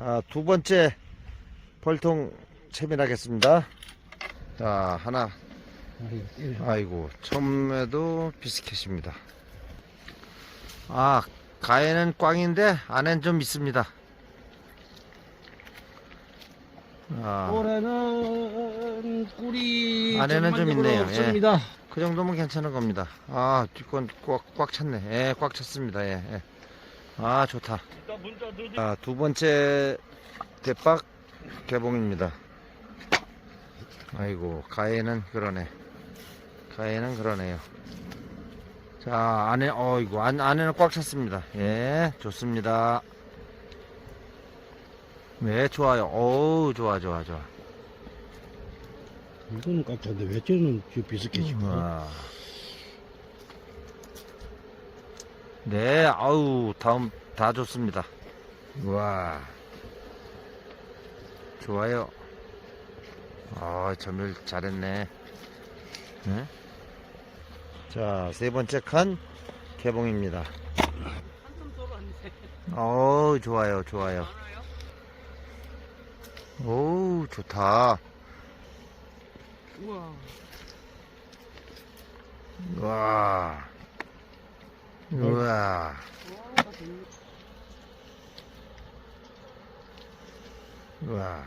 아, 두 번째 벌통 채빈하겠습니다. 자, 하나. 아이고, 처음에도 비스켓입니다. 아, 가에는 꽝인데 안엔 좀 있습니다. 아, 올해는 꿀이 안에는 좀 있네요. 예. 없습니다. 그 정도면 괜찮은 겁니다. 아, 뒷건 꽉, 꽉 찼네. 예, 꽉 찼습니다. 예, 예. 아, 좋다. 아, 두 번째 대박 개봉입니다. 아이고, 가에는 그러네. 가에는 그러네요. 자, 안에, 어이구, 안, 안에는 꽉 찼습니다. 예, 좋습니다. 네, 좋아요. 어우, 좋아, 좋아, 좋아. 이거는 깍짠데 왜 저는 저 비스켓이고? 와. 네, 아우, 다음 다 좋습니다. 와. 좋아요. 아, 점을 잘했네. 네? 자, 세 번째 칸 개봉입니다. 어우, 좋아요, 좋아요. 오우, 좋다. 우와. 와. 우와. 우와.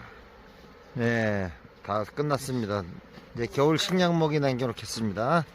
네, 다 끝났습니다. 이제 겨울 식량먹이 남겨놓겠습니다.